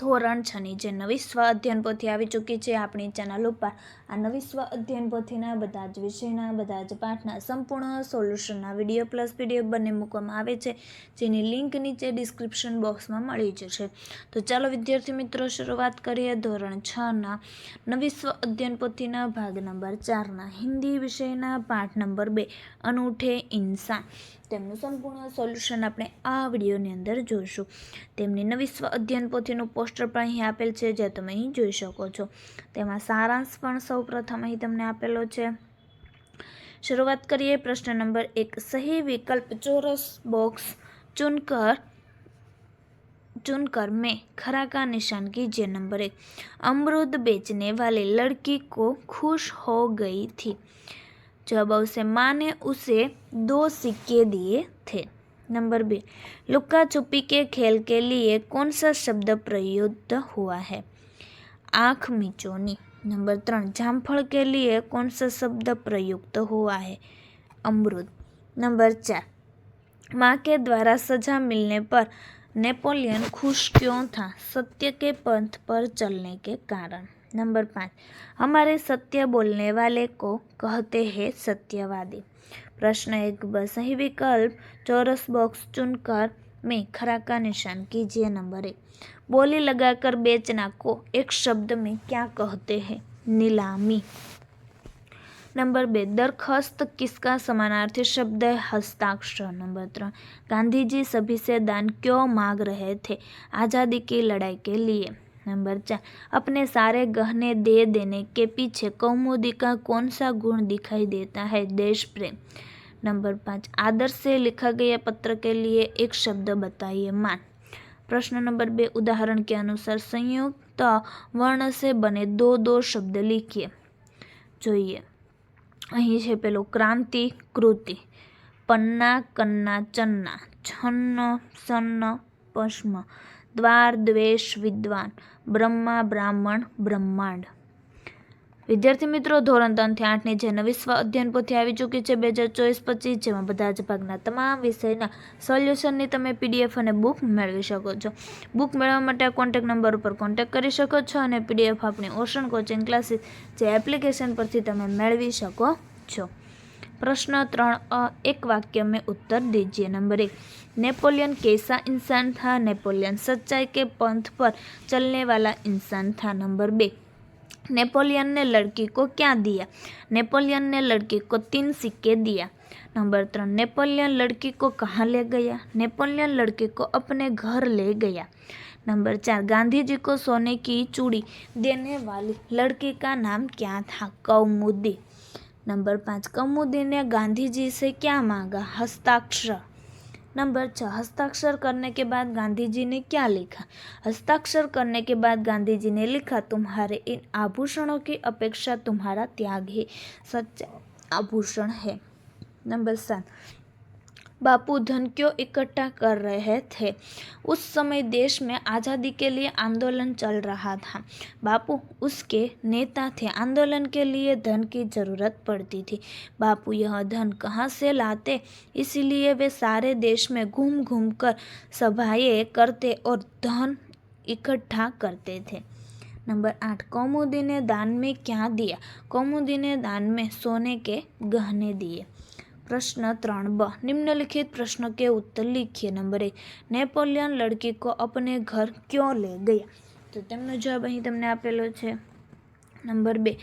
ધોરણ છની જે નવી સ્વ અધ્યયન પોથી આવી ચૂકી છે આપણી ચેનલ ઉપર. આ નવી સ્વ અધ્યયન પોથીના બધા જ વિષયના, બધા જ પાઠના સંપૂર્ણ સોલ્યુશનના વીડિયો પ્લસ પીડીએફ બંને મૂકવામાં આવે છે, જેની લિંક નીચે ડિસ્ક્રિપ્શન બોક્સમાં મળી જશે. તો ચાલો વિદ્યાર્થી મિત્રો, શરૂઆત કરીએ ધોરણ છના નવી સ્વ અધ્યયન પોથીના ભાગ નંબર ચારના હિન્દી વિષયના પાઠ નંબર બે, અનૂઠે ઇન્સાન. તેમનું સંપૂર્ણ સોલ્યુશન આપણે આ વિડીયોની અંદર જોઈશું તેમની નવી સ્વ અધ્યયન પોથીનું પોસ્ટર પણ અહીં આપેલ છે જે તમે અહીં જોઈ શકો છો તેમાં સારાંશ પણ સૌ પ્રથમ અહીં તમને આપેલો છે શરૂઆત કરીએ પ્રશ્ન નંબર એક સહી વિકલ્પ ચોરસ બોક્સ चुनकर चुनकर मैं खरा का निशान कीजिए नंबर एक अमरूद बेचने वाले लड़की को खुश हो गई थी जब उसे माँ ने उसे दो सिक्के दिए थे। नंबर बी लुक्का छुपी के खेल के लिए कौन सा शब्द प्रयुक्त हुआ है? आँख मिचोनी नंबर तीन, जामफल के लिए कौन सा शब्द प्रयुक्त हुआ है? अमृत नंबर चार, माँ के द्वारा सजा मिलने पर नेपोलियन खुश क्यों था? सत्य के पंथ पर चलने के कारण। नंबर पाँच। हमारे सत्य बोलने वाले को कहते हैं सत्यवादी। प्रश्न एक ब, सही विकल्प चौरस बॉक्स चुनकर में खरा का निशान कीजिए नंबर एक। बोली लगाकर बेचना को एक शब्द में क्या कहते हैं? नीलामी। नंबर बे, दरखास्त किसका समानार्थी शब्द है? हस्ताक्षर। नंबर तीन गांधी जी सभी से दान क्यों मांग रहे थे? आज़ादी की लड़ाई के लिए। नंबर चार अपने सारे गहने दे देने के पीछे कौमुदी का कौन सा गुण दिखाई देता है देश प्रेम नंबर पाँच आदर्श से लिखा गया पत्र के लिए एक शब्द बताइए मान प्रश्न नंबर बे उदाहरण के अनुसार संयुक्त वर्ण से बने दो दो शब्द लिखिए જોઈએ અહીં છે પેલો ક્રાંતિ કૃતિ પન્ના કન્ના ચન્ના છન્ન સન્ન પશ્મ દ્વાર દ્વેષ વિદ્વાન બ્રહ્મા બ્રાહ્મણ બ્રહ્માંડ વિદ્યાર્થી મિત્રો, ધોરણ ત્રણથી આઠની જે નવી સ્વ અધ્યયન પોથી આવી ચૂકી છે, બે હજાર ચોવીસ પચીસ, જેમાં બધા જ ભાગના તમામ વિષયના સોલ્યુશનની તમે પીડીએફ અને બુક મેળવી શકો છો. બુક મેળવવા માટે કોન્ટેક નંબર ઉપર કોન્ટેક કરી શકો છો અને પીડીએફ આપણી ઓશન કોચિંગ ક્લાસીસ જે એપ્લિકેશન પરથી તમે મેળવી શકો છો. प्रश्न त्रण अ एक वाक्य में उत्तर दीजिए नंबर एक नेपोलियन कैसा इंसान था नेपोलियन सच्चाई के पंथ पर चलने वाला इंसान था नंबर बे नेपोलियन ने लड़की को क्या दिया नेपोलियन ने लड़की को तीन सिक्के दिया नंबर तीन नेपोलियन लड़की को कहाँ ले गया नेपोलियन लड़की को अपने घर ले गया नंबर चार गांधी जी को सोने की चूड़ी देने वाली लड़की का नाम क्या था कौमुदी नंबर पाँच कौमुदी ने गांधी जी से क्या मांगा? हस्ताक्षर। नंबर छः, हस्ताक्षर करने के बाद गांधी जी ने क्या लिखा? हस्ताक्षर करने के बाद गांधी जी ने लिखा, तुम्हारे इन आभूषणों की अपेक्षा तुम्हारा त्याग ही सच्चा आभूषण है। नंबर सात बापू धन क्यों इकट्ठा कर रहे थे? उस समय देश में आज़ादी के लिए आंदोलन चल रहा था। बापू उसके नेता थे। आंदोलन के लिए धन की ज़रूरत पड़ती थी। बापू यह धन कहाँ से लाते? इसीलिए वे सारे देश में घूम घूम कर सभाएँ करते और धन इकट्ठा करते थे। नंबर आठ कौमुदी ने दान में क्या दिया? कौमुदी ने दान में सोने के गहने दिए। प्रश्न त्रण ब निम्नलिखित प्रश्न के उत्तर लिखिए नंबर एक नेपोलियन लड़की को अपने घर क्यों ले गया तो તેમનો જવાબ અહીં તમને આપેલો છે નંબર બે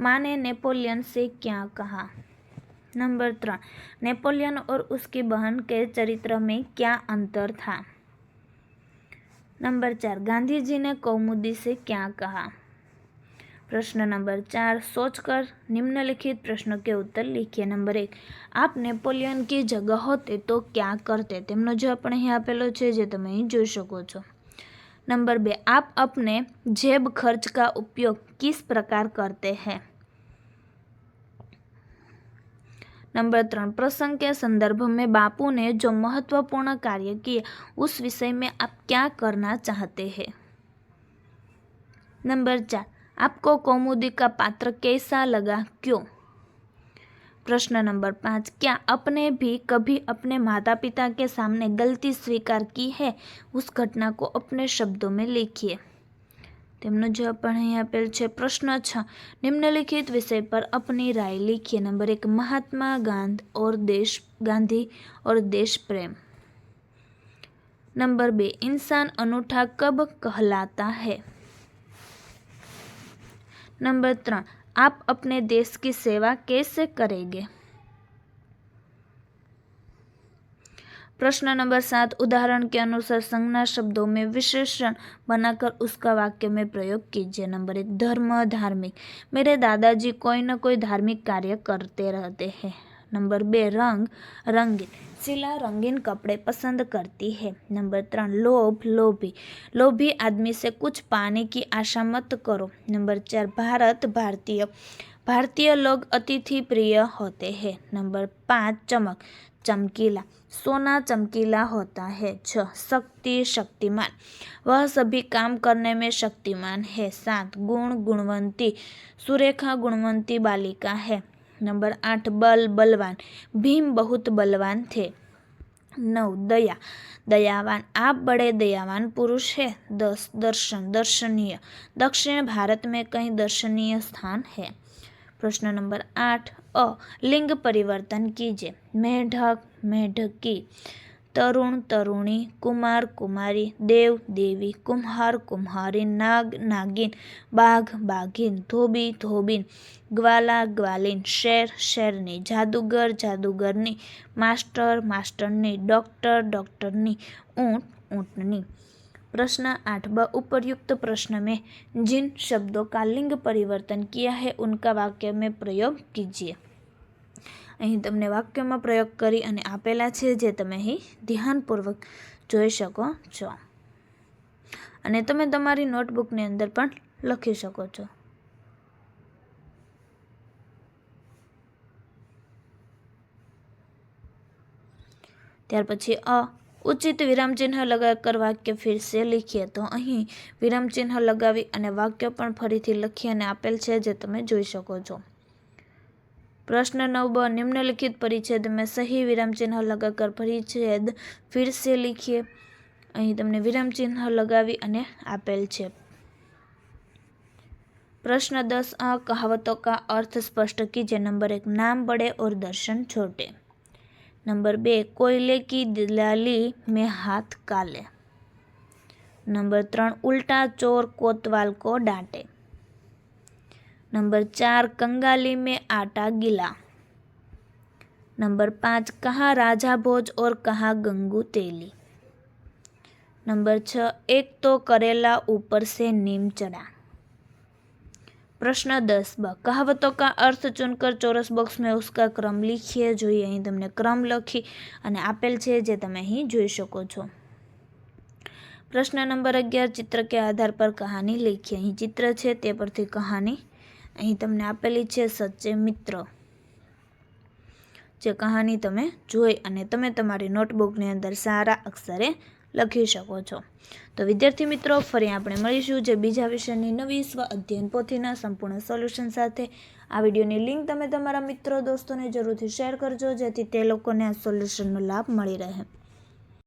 માને नेपोलियन से क्या कहा नंबर ત્રણ नेपोलियन और उसकी बहन के चरित्र में क्या अंतर था नंबर चार गांधी जी ने कौमुदी से क्या कहा प्रश्न नंबर चार सोचकर निम्नलिखित प्रश्नों के उत्तर लिखिए नंबर एक आप नेपोलियन की जगह होते तो क्या करते તેમનો જવાબ પણ અહીં આપેલો છે જે તમે અહીં જોઈ શકો છો नंबर बे आप अपने जेब खर्च का उपयोग किस प्रकार करते हैं नंबर तीन प्रसंग के संदर्भ में बापू ने जो महत्वपूर्ण कार्य किए उस विषय में आप क्या करना चाहते हैं नंबर चार आपको कौमुदी का पात्र कैसा लगा क्यों प्रश्न नंबर पाँच क्या आपने भी कभी अपने माता पिता के सामने गलती स्वीकार की है उस घटना को अपने शब्दों में लिखिए તેમનો જવાબ પણ અહીં આપેલ છે પ્રશ્ન છ નિમ્નલિખિત વિષય પર अपनी राय लिखिए नंबर एक महात्मा गांधी और देश गांधी और देश प्रेम नंबर बे इंसान अनूठा कब कहलाता है नंबर त्रण आप अपने देश की सेवा कैसे करेंगे? प्रश्न नंबर सात, उदाहरण के अनुसार संज्ञा शब्दों में विशेषण बनाकर उसका वाक्य में प्रयोग कीजिए। नंबर एक, धर्म, धार्मिक। मेरे दादाजी कोई न कोई धार्मिक कार्य करते रहते हैं। नंबर बे रंग, रंगीन। शीला रंगीन कपड़े पसंद करती है। नंबर त्रण, लोभ, लोभी। लोभी आदमी से कुछ पाने की आशा मत करो। नंबर चार, भारत भारतीय। भारतीय लोग अतिथि प्रिय होते हैं। नंबर पाँच, चमक। चमकीला। सोना चमकीला होता है। छ, शक्ति शक्तिमान। वह सभी काम करने में शक्तिमान है। सात, गुण गुणवंती। सुरेखा गुणवंती बालिका है। नंबर आठ, बल बलवान। भीम बहुत बलवान थे। नौ, दया। दयावान। आप बड़े दयावान पुरुष है। दस, दर्शन। दर्शनीय। दक्षिण भारत में कई दर्शनीय स्थान है। प्रश्न नंबर आठ, अ, लिंग परिवर्तन कीजिए। मेढक, मेढकी। तरुण तरुणी, कुमार कुमारी, देव देवी, कुम्हार कुम्हारी, नाग नागिन, बाघ बाघिन, धोबी धोबीन, ग्वाला ग्वालिन, शेर शेरनी, जादूगर जादूगरनी, मास्टर मास्टरनी, डॉक्टर डॉक्टरनी, ऊँट ऊँटनी। प्रश्न आठ ब, उपरयुक्त प्रश्न में जिन शब्दों का लिंग परिवर्तन किया है, उनका वाक्य में प्रयोग कीजिए। અહીં તમને વાક્યમાં પ્રયોગ કરી અને આપેલા છે જે તમે અહીં ધ્યાનપૂર્વક જોઈ શકો છો. અને તમે તમારી નોટબુકની અંદર પણ લખી શકો છો. ત્યાર પછી અ, ઉચિત વિરામચિહ્ન લગાકર વાક્ય ફિર સે લીખીએ. તો અહીં વિરામચિહ્ન લગાવી અને વાક્ય પણ ફરીથી લખી અને આપેલ છે જે તમે જોઈ શકો છો. પ્રશ્ન નવ બ નિમ્નલિખિત પરિચ્છેદ મેં સહી વિરામચિહ્ન લગાકર પરિચ્છેદ ફિર સે લીખીએ અહીં તમને વિરામચિહ્ન લગાવી અને આપેલ છે प्रश्न दस आ कहावतों का अर्थ स्पष्ट कीजिए नंबर एक नाम बड़े और दर्शन छोटे नंबर बे कोयले की दिलाली में हाथ काले नंबर त्रण उल्टा चोर कोतवाल को डांटे नंबर चार कंगाली में आटा गिला नंबर पाँच कहाँ राजा भोज और कहाँ गंगू तेली नंबर छः एक तो करेला ऊपर से नीम चढ़ा પ્રશ્ન દસ બ કહાવતો કા અર્થ ચુનકર ચોરસ બોક્સ મેં ઉસકા ક્રમ લીખીએ જોઈએ અહીં તમને ક્રમ લખી અને આપેલ છે જે તમે અહીં જોઈ શકો છો પ્રશ્ન નંબર અગિયાર ચિત્ર કે આધાર પર કહાની લખીએ અહીં ચિત્ર છે તે પરથી કહાની અહીં તમને આપેલી છે સચ્ચે મિત્ર. જે કહાની તમે જોઈ અને તમે તમારી નોટબુકની અંદર સારા અક્ષરે લખી શકો છો. તો વિદ્યાર્થી મિત્રો, ફરી આપણે મળીશું જે બીજા વિષયની નવી સ્વ અધ્યયન પોથીના સંપૂર્ણ સોલ્યુશન સાથે. આ વિડીયોની લિંક તમે તમારા મિત્રો, દોસ્તોને જરૂરથી શેર કરજો, જેથી તે લોકોને આ સોલ્યુશનનો લાભ મળી રહે.